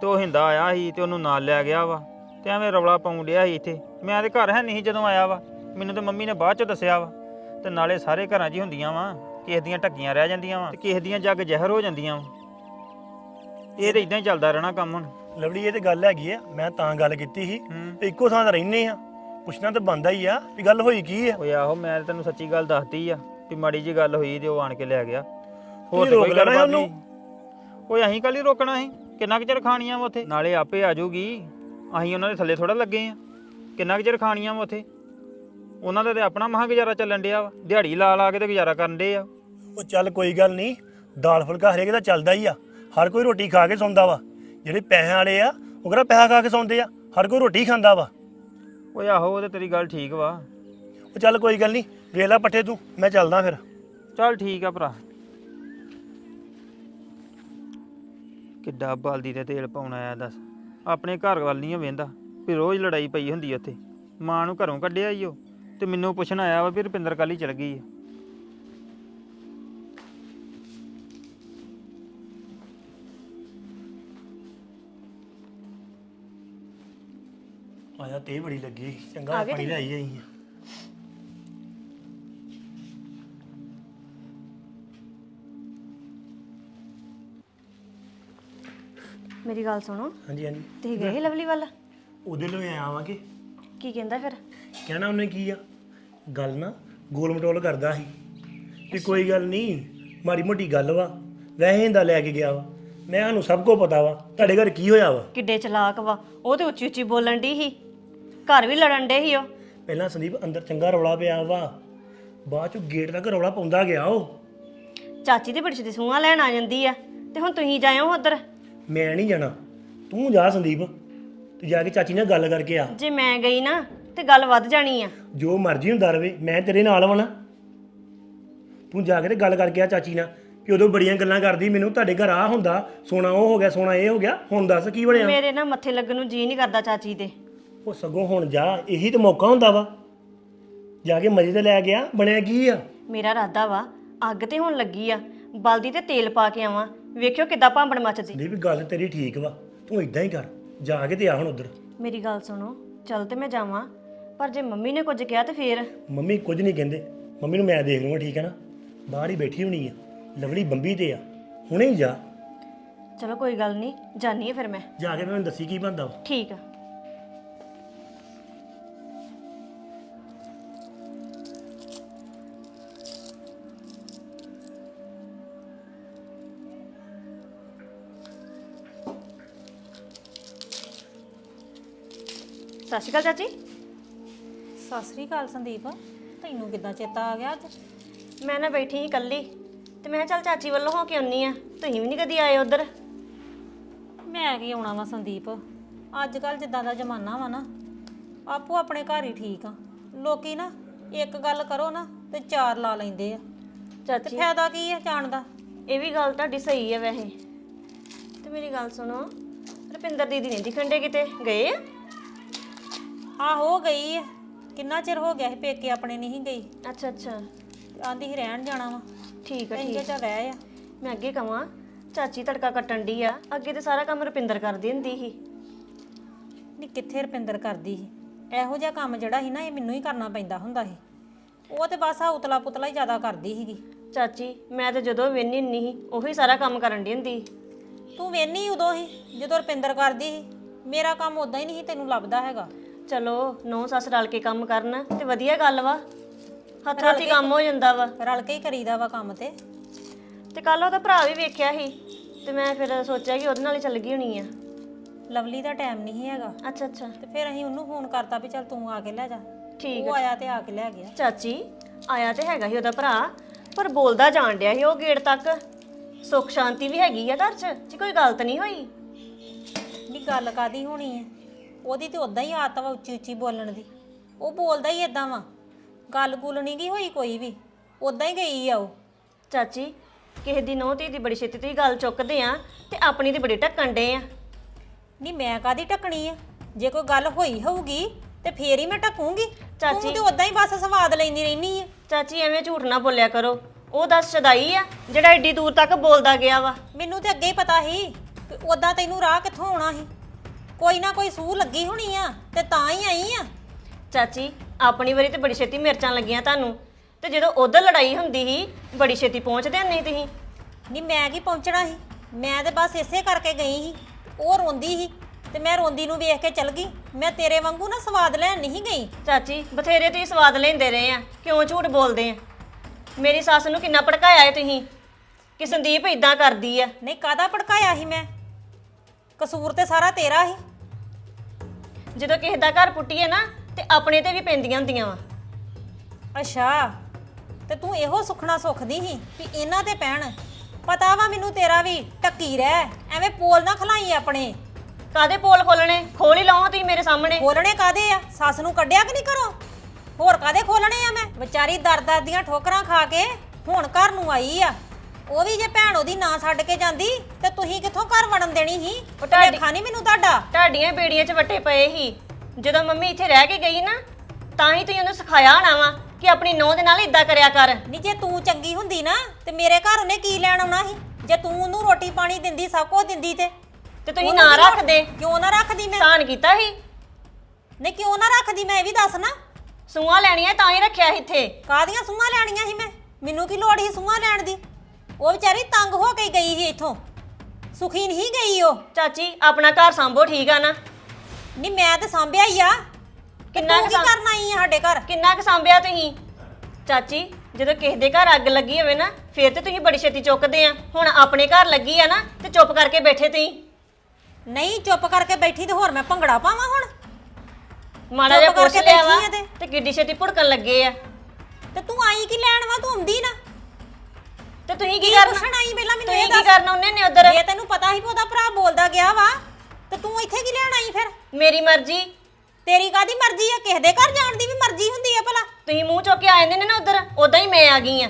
ਤੇ ਉਹ ਹਿੰਦਾ ਆਇਆ ਸੀ ਤੇ ਉਹਨੂੰ ਨਾਲ ਲੈ ਗਿਆ ਵਾ। ਤੇ ਐਵੇਂ ਰੌਲਾ ਪਾਉਣ ਡਿਆ ਸੀ ਇੱਥੇ। ਮੈਂ ਤੇ ਘਰ ਹੈ ਨਹੀਂ ਜਦੋਂ ਆਇਆ ਵਾ। ਮੈਨੂੰ ਤੇ ਮੰਮੀ ਨੇ ਬਾਅਦ ਚ ਦੱਸਿਆ ਵਾ। ਤੇ ਨਾਲੇ ਸਾਰੇ ਘਰਾਂ 'ਚ ਹੀ ਹੁੰਦੀਆਂ ਵਾ। ਕਿਸੇ ਦੀਆਂ ਢੱਕੀਆਂ ਰਹਿ ਜਾਂਦੀਆਂ ਵਾ। ਤੇ ਕਿਸੇ ਦੀਆਂ ਜੱਗ ਜ਼ਹਿਰ ਹੋ ਜਾਂਦੀਆਂ ਵਾ। ਇਹ ਤੇ ਇਦਾਂ ਹੀ ਚੱਲਦਾ ਰਹਿਣਾ ਕੰਮ ਹੁਣ। ਲਵਲੀ ਇਹ ਤੇ ਗੱਲ ਹੈਗੀ ਆ। ਮੈਂ ਤਾਂ ਗੱਲ ਕੀਤੀ ਸੀ। ਹੂੰ। ਤੇ ਇੱਕੋ ਥਾਂ ਤੇ ਰਹਿੰਦੇ ਆ। ਪੁੱਛਣਾ ਤਾਂ ਬੰਦਾ ਹੀ ਆ ਵੀ ਗੱਲ ਹੋਈ ਕੀ ਆ। ਓਏ ਆਹੋ ਮੈਂ ਤੇ ਤੈਨੂੰ ਸੱਚੀ ਗੱਲ ਦੱਸਤੀ ਆ ਵੀ ਮਾੜੀ ਜੀ ਗੱਲ ਹੋਈ ਤੇ ਉਹ ਆਣ ਕੇ ਲੈ ਗਿਆ। ਹੋਰ ਤੁਸੀਂ ਤੇ ਰੋਕ ਕੋਈ ਲੈਣਾ ਉਹਨੂੰ। ਨਹੀਂ। ਓਏ ਅਸੀਂ ਕੱਲ ਹੀ ਰੋਕਣਾ ਸੀ। ਕਿੰਨਾ ਕੁ ਚਿਰ ਖਾਣੀਆਂ ਵਾ ਉੱਥੇ? ਨਾਲੇ ਆਪੇ ਆ ਜਾਊਗੀ। ਅਸੀਂ ਉਹਨਾਂ ਦੇ ਥੱਲੇ ਥੋੜਾ ਲੱਗੇ ਆ ਕਿੰਨਾ ਕੁ ਚਿਰ ਖਾਣੀਆਂ ਵਾ ਉੱਥੇ? ਉਹਨਾਂ ਦਾ ਤੇ ਆਪਣਾ ਮਹਾਂ ਗੁਜ਼ਾਰਾ ਚੱਲਣ ਡਿਆ ਵਾ। ਦਿਹਾੜੀ ਲਾ ਲਾ ਕੇ ਤੇ ਗੁਜ਼ਾਰਾ ਕਰਨ ਡੇ ਆ। ਉਹ ਚੱਲ ਕੋਈ ਗੱਲ ਨਹੀਂ ਦਾਲ ਫੁਲਕਾ ਹਰੇਕ ਦਾ ਚੱਲਦਾ ਹੀ ਆ। ਹਰ ਕੋਈ ਰੋਟੀ ਖਾ ਕੇ ਸੌਂਦਾ ਵਾ। ਜਿਹੜੇ ਪੈਸਿਆਂ ਵਾਲੇ ਆ ਉਹ ਕਿਹੜਾ ਪੈਸਾ ਖਾ ਕੇ ਸੌਂਦੇ ਆ? ਹਰ ਕੋਈ ਰੋਟੀ ਖਾਂਦਾ ਵਾ। ਓਏ ਆਹੋ ਉਹ ਤੇ ਤੇਰੀ ਗੱਲ ਠੀਕ ਵਾ। ਉਹ ਚੱਲ ਕੋਈ ਗੱਲ ਨਹੀਂ ਵੇਖ ਲੈ ਪੱਠੇ ਤੂੰ ਮੈਂ ਚੱਲਦਾ ਫਿਰ। ਚੱਲ ਠੀਕ ਆ ਭਰਾ। ਕਿੱਡਾ ਬਲਦੀ ਤੇ ਤੇਲ ਪਾਉਣਾ ਆਇਆ ਦੱਸ। ਆਪਣੇ ਘਰ ਵੱਲ ਨਹੀਂ ਵੇਂਦਾ। ਵੀ ਰੋਜ਼ ਲੜਾਈ ਪਈ ਹੁੰਦੀ ਆ ਉੱਥੇ। ਮਾਂ ਨੂੰ ਘਰੋਂ ਕੱਢਿਆ ਈ ਉਹ ਤੇ ਮੈਨੂੰ ਪੁੱਛਣ ਆਇਆ ਵਾ ਵੀ ਰੁਪਿੰਦਰ ਕੱਲ ਚਲ ਗਈ ਆ। ਆਇਆ ਤੇ ਬੜੀ ਲੱਗੀ। ਚੰਗਾ ਪਾਣੀ ਲੈ ਆਈ ਆਈ ਮੇਰੀ ਗੱਲ ਸੁਣੋ। ਹਾਂਜੀ ਹਾਂਜੀ। ਤੁਸੀਂ ਗਏ ਲਵਲੀ ਵੱਲ? ਉਹਦੇ ਲਈ ਆਇਆ ਵਾਂ ਕਿ? ਕੀ ਕਹਿੰਦਾ ਫਿਰ? ਕਹਿਣਾ ਉਹਨੇ ਕੀ ਆ? ਗੱਲ ਨਾ ਗੋਲ ਮਟੋਲ ਕਰਦਾ ਸੀ। ਵੀ ਕੋਈ ਗੱਲ ਨਹੀਂ ਮਾੜੀ ਮੋਟੀ ਗੱਲ ਵਾ। ਵੈਸੇ hinda ਲੈ ਕੇ ਗਿਆ ਵਾ। ਮੈਂ ਸਾਨੂੰ ਸਭ ਕੁਝ ਪਤਾ ਵਾ। ਤੁਹਾਡੇ ਘਰ ਕੀ ਹੋਇਆ ਵਾ? ਕਿੱਡੇ ਚਲਾਕ ਵਾ। ਉਹ ਤੇ ਉੱਚੀ ਉੱਚੀ ਬੋਲਣ ਦੀ ਸੀ। ਘਰ ਵੀ ਲੜਨ ਦੇ ਸੀ ਉਹ। ਪਹਿਲਾਂ ਸੰਦੀਪ ਅੰਦਰ ਚੰਗਾ ਰੌਲਾ ਪਿਆ ਵਾ। ਬਾਅਦ ਚ ਗੇਟ ਤੱਕ ਰੌਲਾ ਪਾਉਂਦਾ ਗਿਆ ਉਹ। ਚਾਚੀ ਦੇ ਬੜੀ ਦੀ ਸੂਹਾਂ ਲੈਣ ਆ ਜਾਂਦੀ ਆ। ਤੇ ਹੁਣ ਤੁਸੀਂ ਜਾਇਓ ਉਧਰ। ਮੈਂ ਨਹੀਂ ਜਾਣਾ। ਤੂੰ ਜਾ ਸੰਦੀਪ ਤੇ ਜਾ ਕੇ ਚਾਚੀ ਨਾਲ ਗੱਲ ਕਰਕੇ ਆ। ਜੇ ਮੈਂ ਗਈ ਨਾ ਤੇ ਗੱਲ ਵੱਧ ਜਾਣੀ ਆ। ਜੋ ਮਰਜ਼ੀ ਹੁੰਦਾ ਰਵੇ ਮੈਂ ਤੇਰੇ ਨਾਲ ਵਾਂ ਨਾ। ਤੂੰ ਜਾ ਕੇ ਤੇ ਗੱਲ ਕਰਕੇ ਆ ਚਾਚੀ ਨਾਲ ਕਿ ਉਦੋਂ ਬੜੀਆਂ ਗੱਲਾਂ ਕਰਦੀ ਮੈਨੂੰ ਤੁਹਾਡੇ ਘਰ ਆ ਹੁੰਦਾ ਸੋਨਾ ਉਹ ਹੋ ਗਿਆ ਸੋਨਾ ਇਹ ਹੋ ਗਿਆ ਹੁਣ ਦੱਸ ਕੀ ਬਣਿਆ? ਮੇਰੇ ਨਾ ਮੱਥੇ ਲੱਗਣ ਨੂੰ ਜੀ ਨਹੀਂ ਕਰਦਾ ਚਾਚੀ ਦੇ। ਉਹ ਸਗੋਂ ਹੁਣ ਜਾ ਇਹੀ ਤਾਂ ਮੌਕਾ ਹੁੰਦਾ ਵਾ। ਜਾ ਕੇ ਮਜੇ ਤੇ ਲੈ ਗਿਆ ਬਣਿਆ ਕੀ ਆ? ਮੇਰਾ ਇਰਾਦਾ ਵਾ ਅੱਗ ਤੇ ਹੁਣ ਲੱਗੀ ਆ ਬਲਦੀ ਤੇ ਤੇਲ ਪਾ ਕੇ ਆਵਾਂ। ਵੇਖਿਓ ਕਿੱਦਾਂ ਭਾਂਬੜ ਮੱਚਦੀ। ਸੰਦੀਪ ਗੱਲ ਤੇਰੀ ਠੀਕ ਵਾ। ਤੂੰ ਇਦਾਂ ਹੀ ਕਰ। ਜਾ ਕੇ ਤੇ ਆ ਹੁਣ ਉਧਰ। ਮੇਰੀ ਗੱਲ ਸੁਣੋ। ਚੱਲ ਤੇ ਮੈਂ ਜਾਵਾਂ। ਪਰ ਜੇ ਮੰਮੀ ਨੇ ਕੁਝ ਕਿਹਾ ਤੇ ਫੇਰ। ਮੰਮੀ ਕੁਝ ਨਹੀਂ ਕਹਿੰਦੇ। ਮੰਮੀ ਨੂੰ ਮੈਂ ਦੇਖ ਲੂੰਗਾ ਠੀਕ ਹੈ ਨਾ? ਬਾਹਰ ਹੀ ਬੈਠੀ ਹੋਣੀ ਆ। ਲਵਲੀ ਬੰਬੀ ਤੇ ਆ। ਹੁਣੇ ਹੀ ਜਾ। ਚਲੋ ਕੋਈ ਗੱਲ ਨਹੀਂ। ਜਾਨੀ ਆ ਫਿਰ ਮੈਂ। ਜਾ ਕੇ ਮੈਨੂੰ ਦੱਸੀ ਕੀ ਬੰਦਾ ਵਾ। ਠੀਕ ਆ। ਸਤਿ ਸ਼੍ਰੀ ਅਕਾਲ ਚਾਚੀ। ਸਤਿ ਸ੍ਰੀ ਅਕਾਲ ਸੰਦੀਪ ਤੈਨੂੰ ਕਿੱਦਾਂ ਚੇਤਾ ਆ ਗਿਆ ਅੱਜ? ਮੈਂ ਨਾ ਬੈਠੀ ਸੀ ਇਕੱਲੀ ਤੇ ਮੈਂ ਕਿਹਾ ਚੱਲ ਚਾਚੀ ਵੱਲੋਂ ਹੋ ਕੇ ਆਉਣੀ ਆ ਤੁਸੀਂ ਵੀ ਨਹੀਂ ਕਦੀ ਆਏ ਉਧਰ? ਮੈਂ ਕੀ ਆਉਣਾ ਵਾ ਸੰਦੀਪ ਅੱਜ ਕੱਲ ਜਿੱਦਾਂ ਦਾ ਜ਼ਮਾਨਾ ਵਾ ਨਾ ਆਪੋ ਆਪਣੇ ਘਰ ਹੀ ਠੀਕ ਆ। ਲੋਕੀ ਨਾ ਇੱਕ ਗੱਲ ਕਰੋ ਨਾ ਤੇ ਚਾਰ ਲਾ ਲੈਂਦੇ ਆ। ਤੇ ਚਾਚੀ। ਫਾਇਦਾ ਕੀ ਆ ਜਾਣ ਦਾ? ਇਹ ਵੀ ਗੱਲ ਤੁਹਾਡੀ ਸਹੀ ਹੈ ਵੈਸੇ। ਤੇ ਮੇਰੀ ਗੱਲ ਸੁਣੋ ਰੁਪਿੰਦਰ ਦੀਦੀ ਨਹੀਂ ਦਿਖਣ ਡੇ ਕਿਤੇ ਗਏ ਆ? ਆ ਹੋ ਗਈ ਆ। ਕਿੰਨਾ ਚਿਰ ਹੋ ਗਿਆ ਸੀ ਪੇਕੇ ਆਪਣੇ ਨਹੀਂ ਸੀ ਗਈ। ਅੱਛਾ ਅੱਛਾ। ਆਂਦੀ ਸੀ ਰਹਿਣ ਜਾਣਾ ਵਾ। ਠੀਕ ਆ ਠੀਕ ਕਿਹਾ ਚੱਲ ਰਹਿ ਆ। ਮੈਂ ਅੱਗੇ ਕਵਾਂ ਚਾਚੀ ਤੜਕਾ ਕੱਟਣ ਦੀ ਆ। ਅੱਗੇ ਤੇ ਸਾਰਾ ਕੰਮ ਰੁਪਿੰਦਰ ਕਰਦੀ ਹੁੰਦੀ ਸੀ। ਨਹੀਂ ਕਿੱਥੇ ਰਪਿੰਦਰ ਕਰਦੀ ਸੀ? ਇਹੋ ਜਿਹਾ ਕੰਮ ਜਿਹੜਾ ਸੀ ਨਾ ਇਹ ਮੈਨੂੰ ਹੀ ਕਰਨਾ ਪੈਂਦਾ ਹੁੰਦਾ ਸੀ। ਉਹ ਤੇ ਬਸ ਆ ਉਤਲਾ ਪੁਤਲਾ ਹੀ ਜ਼ਿਆਦਾ ਕਰਦੀ ਸੀਗੀ। ਚਾਚੀ ਮੈਂ ਤੇ ਜਦੋਂ ਵੇਨੀ ਸੀ ਉਹੀ ਸਾਰਾ ਕੰਮ ਕਰਨ ਦੀ ਹੁੰਦੀ ਸੀ। ਤੂੰ ਵੇਨੀ ਉਦੋਂ ਹੀ ਜਦੋਂ ਰਪਿੰਦਰ ਕਰਦੀ ਸੀ। ਮੇਰਾ ਕੰਮ ਉਦਾਂ ਹੀ ਨਹੀਂ ਸੀ ਤੈਨੂੰ ਲੱਭਦਾ ਹੈਗਾ। ਚਲੋ ਨੌ ਸੱਸ ਰਲ ਕੇ ਕੰਮ ਕਰਨ ਤੇ ਵਧੀਆ ਗੱਲ ਵਾ। ਹੱਥ ਹੱਥੀ ਕੰਮ ਹੋ ਜਾਂਦਾ ਵਾ। ਰਲ ਕੇ ਹੀ ਕਰੀਦਾ ਵਾ ਕੰਮ ਤੇ। ਤੇ ਕੱਲ ਉਹਦਾ ਭਰਾ ਵੀ ਵੇਖਿਆ ਸੀ ਤੇ ਮੈਂ ਫਿਰ ਸੋਚਿਆ ਕਿ ਉਹਦੇ ਨਾਲ ਹੀ ਚੱਲ ਗਈ ਹੋਣੀ ਆ। ਲਵਲੀ ਦਾ ਟਾਈਮ ਨਹੀਂ ਹੈਗਾ। ਅੱਛਾ ਅੱਛਾ। ਤੇ ਫਿਰ ਅਸੀਂ ਉਹਨੂੰ ਫੋਨ ਕਰਤਾ ਵੀ ਚੱਲ ਤੂੰ ਆ ਕੇ ਲੈ ਜਾ। ਠੀਕ ਉਹ ਆਇਆ ਤੇ ਆ ਕੇ ਲੈ ਗਿਆ। ਚਾਚੀ ਆਇਆ ਤੇ ਹੈਗਾ ਸੀ ਉਹਦਾ ਭਰਾ ਪਰ ਬੋਲਦਾ ਜਾਣ ਡਿਆ ਸੀ ਉਹ ਗੇਟ ਤੱਕ। ਸੁੱਖ ਸ਼ਾਂਤੀ ਵੀ ਹੈਗੀ ਆ ਘਰ 'ਚ ਜੀ ਕੋਈ ਗਲਤ ਨਹੀਂ ਹੋਈ। ਨਹੀਂ ਗੱਲ ਕਾਦੀ ਹੋਣੀ ਹੈ ਉਹਦੀ ਤੇ ਉਦਾਂ ਹੀ ਆਦਤ ਵਾ ਉੱਚੀ ਉੱਚੀ ਬੋਲਣ ਦੀ। ਉਹ ਬੋਲਦਾ ਹੀ ਇਦਾਂ ਵਾ। ਗੱਲ ਗੁੱਲ ਨਹੀਂ ਗਈ ਹੋਈ ਕੋਈ ਵੀ। ਉਦਾਂ ਹੀ ਗਈ ਆ ਉਹ। ਚਾਚੀ ਕਿਸੇ ਦੀ ਨੋਹ ਧੀ ਦੀ ਬੜੀ ਛੇਤੀ ਤੁਸੀਂ ਗੱਲ ਚੁੱਕਦੇ ਆ ਤੇ ਆਪਣੀ ਦੀ ਬੜੀ ਢੱਕਣ ਡੇ ਆ। ਨਹੀਂ ਮੈਂ ਕਾਦੀ ਟਕਣੀ ਆ? ਜੇ ਕੋਈ ਗੱਲ ਹੋਈ ਹੋਊਗੀ ਤੇ ਫੇਰ ਹੀ ਮੈਂ ਟਕੂੰਗੀ ਚਾਚੀ। ਤੂੰ ਤੇ ਉਦਾਂ ਹੀ ਬਸ ਸਵਾਦ ਲੈਂਦੀ ਰਹਿਨੀ ਆ। ਚਾਚੀ ਐਵੇਂ ਝੂਠ ਨਾ ਬੋਲਿਆ ਕਰੋ। ਉਹ ਦੱਸ ਸ਼ਦਾਈ ਆ ਜਿਹੜਾ ਏਡੀ ਦੂਰ ਤੱਕ ਬੋਲਦਾ ਗਿਆ ਵਾ। ਮੈਨੂੰ ਤੇ ਅੱਗੇ ਹੀ ਪਤਾ ਸੀ ਕਿ ਉਦਾਂ ਤੈਨੂੰ ਰਾਹ ਕਿੱਥੋਂ ਆਉਣਾ ਸੀ। ਕੋਈ ਨਾ ਕੋਈ ਸੂਹ ਲੱਗੀ ਹੋਣੀ ਆ ਤੇ ਤਾਂ ਹੀ ਆਈ ਆ। ਚਾਚੀ ਆਪਣੀ ਵਾਰੀ ਤੇ ਬੜੀ ਛੇਤੀ ਮਿਰਚਾਂ ਲੱਗੀਆਂ ਤੁਹਾਨੂੰ। ਤੇ ਜਦੋਂ ਉਧਰ ਲੜਾਈ ਹੁੰਦੀ ਸੀ ਬੜੀ ਛੇਤੀ ਪਹੁੰਚਦੇ ਨਹੀਂ ਤੁਸੀਂ? ਨਹੀਂ ਮੈਂ ਕੀ ਪਹੁੰਚਣਾ ਸੀ? ਮੈਂ ਤੇ ਬਸ ਇਸੇ ਕਰਕੇ ਗਈ ਸੀ। ਉਹ ਰੋਂਦੀ ਸੀ ਤੇ ਮੈਂ ਰੋਂਦੀ ਨੂੰ ਵੇਖ ਕੇ ਚਲ ਗਈ। ਮੈਂ ਤੇਰੇ ਵਾਂਗੂ ਨਾ ਸਵਾਦ ਲੈਣ ਨਹੀਂ ਗਈ। ਚਾਚੀ ਬਥੇਰੇ ਤੁਸੀਂ ਸਵਾਦ ਲੈਂਦੇ ਰਹੇ ਆ। ਕਿਉਂ ਝੂਠ ਬੋਲਦੇ ਆ? ਮੇਰੀ ਸੱਸ ਨੂੰ ਕਿੰਨਾ ਭੜਕਾਇਆ ਏ ਤੁਸੀਂ? ਕਿ ਸੰਦੀਪ ਇਦਾਂ ਕਰਦੀ ਆ। ਨਹੀਂ ਕਾਦਾ ਭੜਕਾਇਆ ਸੀ ਮੈਂ? ਕਸੂਰ ਤੇ ਸਾਰਾ ਤੇਰਾ ਸੀ ਜਦੋਂ ਕਿਸੇ ਦਾ ਘਰ ਪੁੱਟੀਏ ਨਾ ਤੇ ਆਪਣੇ ਤੇ ਵੀ ਪੈਂਦੀਆਂ ਹੁੰਦੀਆਂ ਵਾ। ਅੱਛਾ ਤੇ ਤੂੰ ਇਹੋ ਸੁਖਣਾ ਸੁਖਦੀ ਸੀ ਵੀ ਇਹਨਾਂ ਤੇ ਪੈਣ। ਪਤਾ ਵਾ ਮੈਨੂੰ ਤੇਰਾ ਵੀ ਟੱਕੀ ਰਹਿ ਐਵੇਂ ਪੋਲ ਨਾ ਖਲਾਈ ਆਪਣੇ। ਕਾਦੇ ਪੋਲ ਖੋਲਣੇ? ਖੋਲ ਹੀ ਲਾਓ ਤੁਸੀਂ ਮੇਰੇ ਸਾਹਮਣੇ। ਖੋਲਣੇ ਕਾਦੇ ਆ? ਸੱਸ ਨੂੰ ਕੱਢਿਆ ਕਿ ਨਹੀਂ ਘਰੋਂ? ਹੋਰ ਕਾਦੇ ਖੋਲਣੇ ਆ ਮੈਂ? ਵਿਚਾਰੀ ਦਰ ਦੀਆਂ ਠੋਕਰਾਂ ਖਾ ਕੇ ਹੁਣ ਘਰ ਨੂੰ ਆਈ ਆ। ਉਹ ਵੀ ਜੇ ਭੈਣ ਉਹਦੀ ਨਾ ਛੱਡ ਕੇ ਜਾਂਦੀ ਤੇ ਤੁਸੀਂ ਕਿੱਥੋਂ ਘਰ ਵੜਨ ਦੇਣੀ ਸੀ? ਉਹ ਤੁਹਾਡੀ- ਲੇਖਾ ਨਹੀਂ ਮੈਨੂੰ ਤੁਹਾਡਾ? ਤੁਹਾਡੀਆਂ ਬੇੜੀਆਂ 'ਚ ਵੱਟੇ ਪਏ ਸੀ। ਜਦੋਂ ਮੰਮੀ ਇੱਥੇ ਰਹਿ ਕੇ ਗਈ ਨਾ ਤਾਂ ਹੀ ਤੁਸੀਂ ਉਹਨੂੰ ਸਿਖਾਇਆ ਹੋਣਾ ਵਾ ਕਿ ਆਪਣੀ ਨੌਂ ਦੇ ਨਾਲ ਇਦਾਂ ਕਰਿਆ ਕਰ। ਨਹੀਂ ਜੇ ਤੂੰ ਚੰਗੀ ਹੁੰਦੀ ਨਾ ਤੇ ਮੇਰੇ ਘਰ ਉਹਨੇ ਕੀ ਲੈਣ ਆਉਣਾ ਸੀ? ਜੇ ਤੂੰ ਉਹਨੂੰ ਰੋਟੀ ਪਾਣੀ ਦਿੰਦੀ ਸਭ ਕੁਝ ਦਿੰਦੀ ਤੇ ਤੇ ਤੁਸੀਂ ਉਹਨੂੰ ਨਾ ਕੀ ਲੋੜ- ਰੱਖਦੇ ਕਿਉਂ ਨਾ ਰੱਖਦੀ ਮੈਂ? ਸਾਨ ਕੀਤਾ ਸੀ। ਨਹੀਂ ਕਿਉਂ ਨਾ ਰੱਖਦੀ ਮੈਂ ਇਹ ਵੀ ਦੱਸ ਨਾ। ਸੂਆਂ ਲੈਣੀਆਂ ਤਾਂ ਹੀ ਰੱਖਿਆ ਸੀ ਇੱਥੇ। ਕਾਦੀਆਂ ਸੂਆਂ ਲੈਣੀਆਂ ਸੀ ਮੈਂ? ਮੈਨੂੰ ਕੀ ਲੋੜ ਸੀ ਸੂਆਂ ਲੈਣ ਦੀ? ਉਹ ਵਿਚਾਰੀ ਤੰਗ ਹੋ ਕੇ ਗਈ ਸੀ ਇੱਥੋਂ। ਸੁਖੀ ਨਹੀਂ ਗਈ ਉਹ। ਚਾਚੀ ਆਪਣਾ ਘਰ ਸੰਭੋ ਠੀਕ ਆ ਨਾ? ਨਹੀਂ ਮੈਂ ਤੇ ਸਾਂਭਿਆ ਹੀ ਆ। ਕਿੰਨਾ ਕਿੰਨਾ ਕੁ ਕੀ ਕਰਨ ਆਈ ਆ ਸਾਡੇ ਘਰ? ਕਿੰਨਾ ਕੁ ਸੰਭਿਆ ਤੁਸੀਂ? ਚਾਚੀ ਜਦੋਂ ਕਿਸੇ ਦੇ ਘਰ ਅੱਗ ਲੱਗੀ ਹੋਵੇ ਨਾ ਫਿਰ ਤੇ ਤੁਸੀਂ ਬੜੀ ਛੇਤੀ ਚੁੱਕਦੇ ਆ। ਹੁਣ ਆਪਣੇ ਘਰ ਲੱਗੀ ਆ ਨਾ ਤੇ ਚੁੱਪ ਕਰਕੇ ਬੈਠੇ ਤੁਸੀਂ। ਨਹੀਂ ਚੁੱਪ ਕਰਕੇ ਬੈਠੀ ਤੇ ਹੋਰ ਮੈਂ ਭੰਗੜਾ ਪਾਵਾਂ ਹੁਣ? ਮਾੜਾ ਜਿਹਾ ਚੁੱਪ ਪੁੱਛ ਕਰਕੇ ਲਿਆ ਵਾ ਬੈਠੀ ਆ ਤੇ। ਤੇ ਕਿੱਡੀ ਛੇਤੀ ਭੁੜਕਣ ਲੱਗੇ ਆ। ਤੇ ਤੂੰ ਆਈ ਕੀ ਲੈਣ ਵਾ? ਤੂੰ ਆਉਂਦੀ ਨਾ। ਤੇ ਤੁਸੀਂ ਕੀ ਕੀ ਕਰਨਾ? ਪੁੱਛਣ ਆਈ ਪਹਿਲਾਂ ਮੈਨੂੰ ਤੁਸੀਂ ਇਹ ਕੀ ਦੱਸ। ਕਰਨਾ ਉਹਨੇ ਨੇ ਉਧਰ? ਜੇ ਤੈਨੂੰ ਪਤਾ ਸੀ ਵੀ ਉਹਦਾ ਭਰਾ ਬੋਲਦਾ ਗਿਆ ਵਾ ਤੇ ਤੂੰ ਇੱਥੇ ਕੀ ਲੈਣ ਆਈ ਫਿਰ? ਮੇਰੀ ਮਰਜ਼ੀ। ਤੇਰੀ ਕਾਦੀ ਮਰਜ਼ੀ ਆ? ਕਿਸੇ ਦੇ ਘਰ ਜਾਣ ਦੀ ਵੀ ਮਰਜ਼ੀ ਹੁੰਦੀ ਆ ਭਲਾ। ਤੁਸੀਂ ਮੂੰਹ ਚੁੱਕ ਕੇ ਆ ਜਾਂਦੇ ਨੇ ਨਾ ਉਧਰ ਉਦਾਂ ਹੀ ਮੈਂ ਆ ਗਈ ਆ।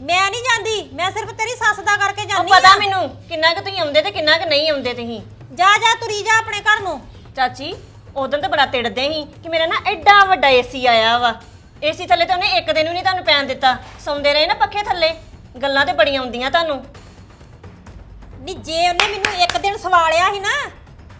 ਮੈਂ ਨਹੀਂ ਜਾਂਦੀ ਮੈਂ ਸਿਰਫ ਤੇਰੀ ਸੱਸ ਦਾ ਕਰਕੇ ਉਹ ਜਾਂਦੀ ਪਤਾ ਮੈਨੂੰ ਕਿੰਨਾ ਕੁ ਤੁਸੀਂ ਆਉਂਦੇ ਤੇ ਕਿੰਨਾ ਕੁ ਨਹੀਂ ਆਉਂਦੇ ਤੁਸੀਂ। ਜਾ ਜਾ ਤੁਰੀ ਜਾ ਆਪਣੇ ਘਰ ਨੂੰ। ਚਾਚੀ ਉਦੋਂ ਤਾਂ ਬੜਾ ਤਿੜਦੇ ਸੀ ਕਿ ਮੇਰਾ ਨਾ ਐਡਾ ਵੱਡਾ ਏਸੀ ਆਇਆ ਵਾ। ਏਸੀ ਥੱਲੇ ਤਾਂ ਉਹਨੇ ਇੱਕ ਦਿਨ ਵੀ ਨਹੀਂ ਤੁਹਾਨੂੰ ਪੈਣ ਦਿੱਤਾ। ਸੌਂਦੇ ਰਹੇ ਨਾ ਪੱਖੇ ਥੱਲੇ। ਗੱਲਾਂ ਤੇ ਬੜੀਆਂ ਆਉਂਦੀਆਂ ਤੁਹਾਨੂੰ। ਨਹੀਂ ਜੇ ਉਹਨੇ ਮੈਨੂੰ ਇੱਕ ਦਿਨ ਸਵਾਲਿਆ ਸੀ ਨਾ,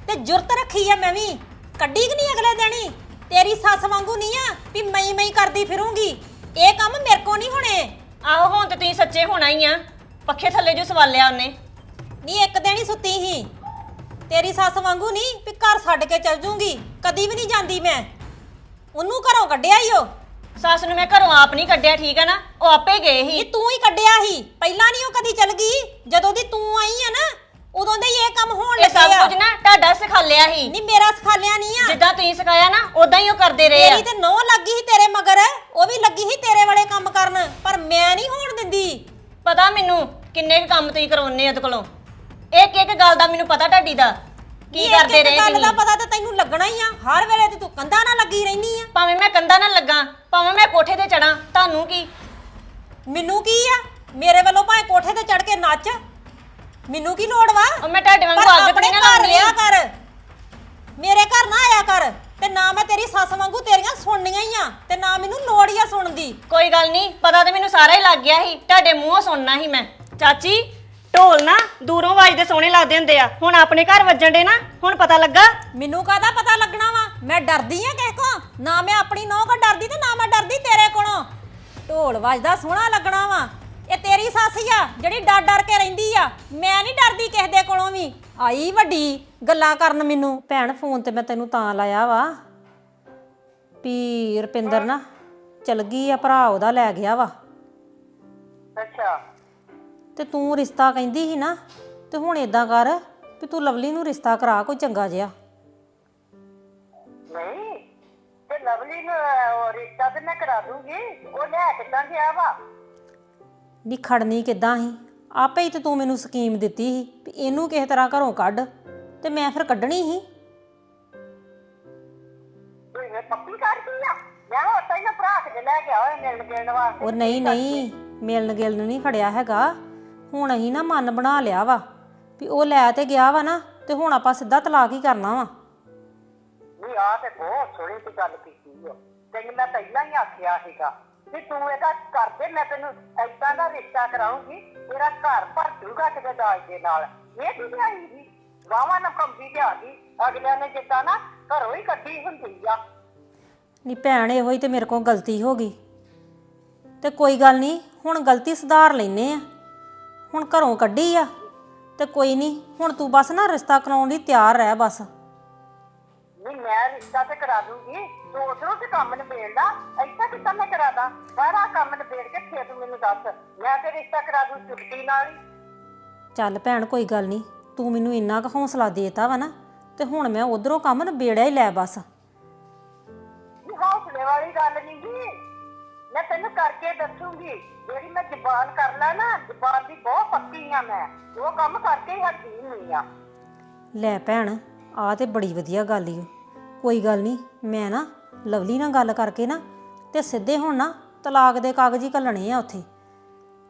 ਤੇ ਜੁਰਤ ਰੱਖੀ ਆ ਮੈਂ ਵੀ, ਕੱਢੀ ਕਿ ਨਹੀਂ ਅਗਲੇ ਦਿਨ ਹੀ? ਤੇਰੀ ਸੱਸ ਵਾਂਗੂ ਨਹੀਂ ਆ ਵੀ ਮਈ ਮਈ ਕਰਦੀ ਫਿਰੂੰਗੀ। ਇਹ ਕੰਮ ਮੇਰੇ ਕੋ ਨਹੀਂ ਹੋਣੇ। ਆਹੋ, ਹੁਣ ਤੇ ਤੁਸੀਂ ਸੱਚੇ ਹੋਣਾ ਹੀ ਆ। ਪੱਖੇ ਥੱਲੇ ਜੋ ਸਵਾਲਿਆ ਉਹਨੇ। ਨਹੀਂ ਇੱਕ ਦਿਨ ਹੀ ਸੁੱਤੀ ਸੀ। ਤੇਰੀ ਸੱਸ ਵਾਂਗੂ ਨਹੀਂ ਵੀ ਘਰ ਛੱਡ ਕੇ ਚਲ ਜੂੰਗੀ। ਕਦੀ ਵੀ ਨਹੀਂ ਜਾਂਦੀ ਮੈਂ। ਉਹਨੂੰ ਘਰੋਂ ਕੱਢਿਆ ਹੀ ਉਹ। ਸੱਸ ਨੂੰ ਮੈਂ ਘਰੋਂ ਆਪ ਨਹੀਂ ਕੱਢਿਆ ਠੀਕ ਆ ਨਾ? ਉਹ ਆਪੇ ਗਏ ਸੀ। ਇਹ ਤੂੰ ਹੀ ਕੱਢਿਆ ਸੀ। ਪਹਿਲਾਂ ਨਹੀਂ ਉਹ ਕਦੀ ਚਲ ਗਈ? ਜਦੋਂ ਦੀ ਤੂੰ ਆਈ ਆ ਨਾ ਉਦੋਂ ਦੇ ਹੀ ਇਹ ਕੰਮ ਹੋਣ ਇਹ ਸਭ ਲੱਗਿਆ ਕੁਝ ਨਾ ਤੁਹਾਡਾ ਸਿਖਾਲਿਆ ਸੀ। ਨਹੀਂ ਮੇਰਾ ਸਿਖਾਲਿਆ ਨਹੀਂ ਆ। ਜਿੱਦਾਂ ਤੁਸੀਂ ਸਿਖਾਇਆ ਨਾ ਉਦਾਂ ਹੀ ਉਹ ਕਰਦੇ ਰਹੇ ਆ। ਤੇਰੀ ਤੇ ਨੋ ਲੱਗੀ ਸੀ ਤੇਰੇ ਮਗਰ ਉਹ ਵੀ ਲੱਗੀ ਸੀ ਤੇਰੇ ਵਾਲੇ ਕੰਮ ਕਰਨ ਪਰ ਮੈਂ ਨਹੀਂ ਹੋਣ ਦਿੰਦੀ। ਪਤਾ ਮੈਨੂੰ ਕਿੰਨੇ ਕੁ ਕੰਮ ਤੁਸੀਂ ਕਰਵਾਉਨੇ ਉਹਦੇ ਕੋਲੋਂ? ਇੱਕ ਇੱਕ ਗੱਲ ਦਾ ਮੈਨੂੰ ਪਤਾ ਤੁਹਾਡੀ ਦਾ। ਕੀ ਇਹ ਕਰਦੇ ਰਹੇ ਗੱਲ ਦਾ ਤੁਸੀਂ? ਪਤਾ ਤਾਂ ਤੈਨੂੰ ਲੱਗਣਾ ਹੀ ਆ। ਹਰ ਵੇਲੇ ਤੇ ਤੂੰ ਕੰਧਾਂ ਨਾਲ ਲੱਗੀ ਰਹਿਨੀ ਆ। ਭਾਵੇਂ ਮੈਂ ਕੰਧਾਂ ਨਾਲ ਲੱਗਾ ਭਾਵੇਂ ਮੈਂ ਕੋਠੇ ਤੇ ਚੜਾਂ ਤੁਹਾਨੂੰ ਕੀ? ਮੈਨੂੰ ਕੀ ਆ? ਮੇਰੇ ਵੱਲੋਂ ਭਾਵੇਂ ਕੋਠੇ ਤੇ ਚੜ ਕੇ ਨੱਚ। ਮੈਨੂੰ ਕੀ ਲੋੜ ਵਾ? ਉਹ ਮੈਂ ਤੁਹਾਡੇ ਵਾਂਗੂ ਅੱਗ ਤੇ ਆਪਣੇ ਨਾ ਘਰ ਲਾਉਂਦੀ ਰਿਹਾ ਕਰ। ਮੇਰੇ ਘਰ ਨਾ ਆਇਆ ਕਰ। ਤੇ ਨਾ ਮੈਂ ਤੇਰੀ ਸੱਸ ਵਾਂਗੂ ਤੇਰੀਆਂ ਸੁਣਨੀਆਂ ਹੀ ਆ। ਤੇ ਨਾ ਮੈਨੂੰ ਲੋੜ ਹੀ ਆ ਸੁਣਨ ਦੀ। ਕੋਈ ਗੱਲ ਨਹੀਂ ਪਤਾ ਤੇ ਮੈਨੂੰ ਸਾਰਾ ਹੀ ਲੱਗ ਗਿਆ ਸੀ। ਤੁਹਾਡੇ ਮੂੰਹੋਂ ਸੁਣਨਾ ਸੀ ਮੈਂ। ਚਾਚੀ ਢੋਲ ਨਾ ਦੂਰੋਂ ਵੱਜਦੇ ਸੋਹਣੇ ਲੱਗਦੇ ਹੁੰਦੇ ਆ। ਹੁਣ ਆਪਣੇ ਘਰ ਵੱਜਣ ਦੇ ਨਾ ਹੁਣ ਪਤਾ ਲੱਗਾ। ਮੈਨੂੰ ਕਾਹਦਾ ਪਤਾ ਲੱਗਣਾ ਵਾ? ਮੈਂ ਡਰਦੀ ਆ ਕਿਸੇ ਕੋ ਨਾ ਮੈਂ ਆਪਣੀ ਨੌਂ ਕੋ ਡਰਦੀ ਤੇ ਨਾ ਮੈਂ ਡਰਦੀ ਤੇਰੇ ਕੋਲੋਂ। ਢੋਲ ਵੱਜਦਾ ਸੋਹਣਾ ਲੱਗਣਾ ਵਾ। ਇਹ ਤੇਰੀ ਸੱਸ ਹੀ ਆ ਜਿਹੜੀ ਡਰ ਡਰ ਕੇ ਰਹਿੰਦੀ ਆ। ਮੈਂ ਨਹੀਂ ਡਰਦੀ ਕਿਸੇ ਦੇ ਕੋਲੋਂ ਵੀ। ਆਈ ਵੱਡੀ ਗੱਲਾਂ ਕਰਨ ਮੈਨੂੰ। ਭੈਣ ਫੋਨ ਤੇ ਮੈਂ ਤੈਨੂੰ ਤਾਂ ਲਾਇਆ ਵਾ। ਵੀ ਰਪਿੰਦਰ ਨਾ ਚਲ ਗਈ ਆ ਭਰਾ ਉਹਦਾ ਲੈ ਗਿਆ ਵਾ। ਅੱਛਾ। ਤੇ ਤੂੰ ਰਿਸ਼ਤਾ ਕਹਿੰਦੀ ਸੀ ਨਾ ਤੇ ਹੁਣ ਇਦਾਂ ਕਰ ਵੀ ਤੂੰ ਲਵਲੀ ਨੂੰ ਰਿਸ਼ਤਾ ਕਰਾ ਕੋਈ ਚੰਗਾ ਜਿਹਾ। ਨਹੀਂ ਤੇ ਲਵਲੀ ਨੂੰ ਅਹ, ਉਹ ਰਿਸ਼ਤਾ ਤੇ ਮੈਂ ਕਰਾ ਦੂੰਗੀ ਉਹ ਲੈ ਕਿੱਦਾਂ ਗਿਆ ਵਾ। ਨੀ ਖੜਨੀ ਕਿੱਦਾਂ ਸੀ? ਆਪੇ ਹੀ ਤੇ ਤੂੰ ਮੈਨੂੰ ਸਕੀਮ ਦਿੱਤੀ ਸੀ ਵੀ ਇਹਨੂੰ ਕਿਸੇ ਤਰ੍ਹਾਂ ਘਰੋਂ ਕੱਢ ਤੇ ਮੈਂ ਫਿਰ ਕੱਢਣੀ ਸੀ। ਤੂੰ ਇਹ ਪੱਕੀ ਕਰਦੀ ਆ? ਮੈਂ ਹੋਰ ਤਾਂ ਇਹਨਾਂ ਭਰਾ ਕੇ ਲੈ ਗਿਆ ਹੋਇਆ ਮਿਲਣ ਗਿਲਣ ਵਾਸਤੇ। ਉਹ ਨਹੀਂ ਨਹੀਂ ਮਿਲਣ ਗਿਲਣ ਨਹੀਂ ਖੜਿਆ ਹੈਗਾ। ਹੁਣ ਅਸੀਂ ਨਾ ਮਨ ਬਣਾ ਲਿਆ ਵਾ ਵੀ ਉਹ ਲੈ ਤੇ ਗਿਆ ਵਾ ਨਾ ਤੇ ਹੁਣ ਆਪਾਂ ਸਿੱਧਾ ਤਲਾਕ ਹੀ ਕਰਨਾ ਵਾ। ਨਹੀਂ ਆ ਤੇ ਬਹੁਤ ਸੋਹਣੀ ਦੀ ਗੱਲ ਕੀਤੀ ਆ। ਤੈਨੂੰ ਮੈਂ ਪਹਿਲਾਂ ਹੀ ਆਖਿਆ ਸੀਗਾ ਕਿ ਤੂੰ ਇਹਦਾ ਕਰਦੇ ਮੈਂ ਤੈਨੂੰ ਏਦਾਂ ਦਾ ਰਿਸ਼ਤਾ ਕਰਾਉਂਗੀ ਤੇਰਾ ਘਰ ਭਰ ਜੂਗਾ ਕਿਤੇ ਦਾਜ ਦੇ ਨਾਲ। ਇਹ ਕੀ ਆਈ ਜੀ ਵਾਵਾ ਨਾ ਕੰਬੀ ਤੇ ਆ ਗਈ ਅਗਲਿਆਂ ਨੇ ਜਿੱਦਾਂ ਨਾ ਘਰੋਂ ਹੀ ਕੱਢੀ ਹੁੰਦੀ ਆ। ਨੀ ਭੈਣ ਇਹੋ ਹੀ ਤੇ ਮੇਰੇ ਕੋਲ ਗਲਤੀ ਹੋ ਗਈ। ਤੇ ਕੋਈ ਗੱਲ ਨਹੀਂ ਹੁਣ ਗਲਤੀ ਸੁਧਾਰ ਲੈਨੇ ਆ। ਹੁਣ ਘਰੋਂ ਕੱਢੀ ਆ। ਤੇ ਕੋਈ ਨਹੀਂ ਹੁਣ ਤੂੰ ਬਸ ਨਾ ਰਿਸ਼ਤਾ ਕਰਾਉਣ ਲਈ ਤਿਆਰ ਰਹਿ ਬਸ। ਨਹੀਂ ਮੈਂ ਰਿਸ਼ਤਾ ਤੇ ਕਰਾ ਦੂੰਗੀ। ਤੂੰ ਉਧਰੋਂ ਤੇ ਕੰਮ ਨਿਬੇੜਦਾ ਐਸਾ ਕਿੱਦਾਂ ਮੈਂ ਕਰਾਦਾ ਸਾਰਾ ਕੰਮ ਨਿਬੇੜ ਕੇ ਫੇਰ ਤੂੰ ਮੈਨੂੰ ਦੱਸ। ਮੈਂ ਤੇ ਰਿਸ਼ਤਾ ਕਰਾ ਦੂੰ ਚੁੱਕੀ ਨਾਲ ਹੀ। ਚੱਲ ਭੈਣ ਕੋਈ ਗੱਲ ਨਹੀਂ। ਤੂੰ ਮੈਨੂੰ ਇੰਨਾ ਕੁ ਹੌਸਲਾ ਦੇਤਾ ਵਾ ਨਾ ਤੇ ਹੁਣ ਮੈਂ ਉਧਰੋਂ ਕੰਮ ਨਿਬੇੜਿਆ ਹੀ ਲੈ ਬਸ। ਹੌਸਲੇ ਵਾਲੀ ਗੱਲ ਨਹੀਂ। ਮੈਂ ਤੈਨੂੰ ਕਰਕੇ ਦੱਸੂਗੀ ਜਿਹੜੀ ਮੈਂ ਜ਼ਬਾਨ ਕਰ ਲਾ ਨਾ ਜ਼ਬਾਨ ਦੀ ਬਹੁਤ ਪੱਕੀ ਆ ਮੈਂ। ਉਹ ਕੰਮ ਕਰਕੇ ਹੀ ਹੱਦੀ ਨਹੀਂ ਆ। ਲੈ ਭੈਣ ਆ ਤੇ ਬੜੀ ਵਧੀਆ ਗੱਲ ਈ। ਓ। ਕੋਈ ਗੱਲ ਨਹੀਂ ਮੈਂ ਨਾ ਲਵਲੀ ਨਾਲ ਗੱਲ ਕਰਕੇ ਨਾ ਤੇ ਸਿੱਧੇ ਹੁਣ ਨਾ ਤਲਾਕ ਦੇ ਕਾਗਜ਼ ਹੀ ਘੱਲਣੇ ਆ ਉੱਥੇ।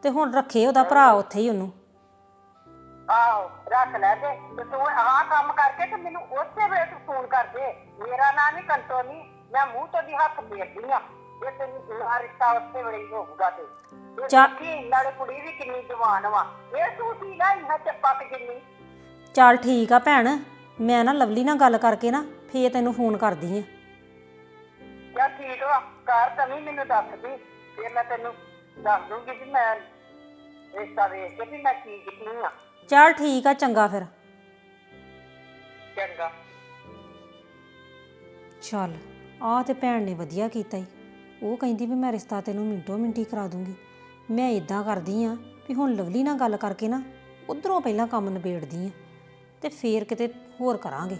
ਤੇ ਹੁਣ ਰੱਖੇ ਉਹਦਾ ਭਰਾ ਉੱਥੇ ਹੀ ਉਹਨੂੰ। ਆਹੋ ਰੱਖ ਲੈ ਤੇ ਤੇ ਤੂੰ ਆਹ ਕੰਮ ਕਰਕੇ ਤੇ ਮੈਨੂੰ ਉਸੇ ਵੇਲੇ ਤੂੰ ਫੋਨ ਕਰ ਦੇ। ਮੇਰਾ ਨਾਂ ਨਹੀਂ ਕੰਟੋ ਨਹੀਂ ਮੈਂ ਮੂੰਹ ਤੋਂ ਦੀ ਹੱਥ ਫੇਰਦੀ ਆ। ਇਹ ਤੈਨੂੰ ਨਾ ਰਿਸ਼ਤਾ ਉਸੇ ਵੇਲੇ ਹੀ ਹੋਊਗਾ ਤੇ। ਇਹ ਚਾ- ਦੇਖੀ ਨਾਲੇ ਕੁੜੀ ਵੀ ਕਿੰਨੀ ਜਵਾਨ ਵਾ। ਇਹ ਤੂੰ ਸੀ ਨਾ ਇੰਨਾ ਚੱਪਾ ਕਿ ਜਿੰਨੀ। ਚੱਲ ਠੀਕ ਆ ਭੈਣ ਮੈਂ ਨਾ ਲਵਲੀ ਨਾਲ ਗੱਲ ਕਰਕੇ ਨਾ ਫੇਰ ਤੈਨੂੰ ਫੋਨ ਕਰਦੀ ਆ। ਜਾਂ ਠੀਕ ਵਾ ਘਰ ਤਵੀ ਮੈਨੂੰ ਦੱਸ ਦੀ ਫਿਰ ਮੈਂ ਤੈਨੂੰ ਦੱਸ ਦੂੰਗੀ ਵੀ ਮੈਂ ਰਿਸ਼ਤਾ ਵੇਖ ਕੇ ਵੀ ਮੈਂ ਕੀ ਕੀਤੀ ਆ ਚੱਲ ਠੀਕ ਆ ਚੰਗਾ ਫਿਰ। ਚੰਗਾ। ਚੱਲ ਆਹ ਤੇ ਭੈਣ ਨੇ ਵਧੀਆ ਕੀਤਾ ਈ। ਉਹ ਕਹਿੰਦੀ ਵੀ ਮੈਂ ਰਿਸ਼ਤਾ ਤੈਨੂੰ ਮਿੰਟੋ ਮਿੰਟੀ ਕਰਾ ਦੂੰਗੀ। ਮੈਂ ਇਦਾਂ ਕਰਦੀ ਆ ਵੀ ਹੁਣ ਲਵਲੀ ਨਾਲ ਗੱਲ ਕਰਕੇ ਨਾ, ਉਧਰੋਂ ਪਹਿਲਾਂ ਕੰਮ ਨਿਬੇੜਦੀ ਆ ਤੇ ਫੇਰ ਕਿਤੇ ਹੋਰ ਕਰਾਂਗੇ।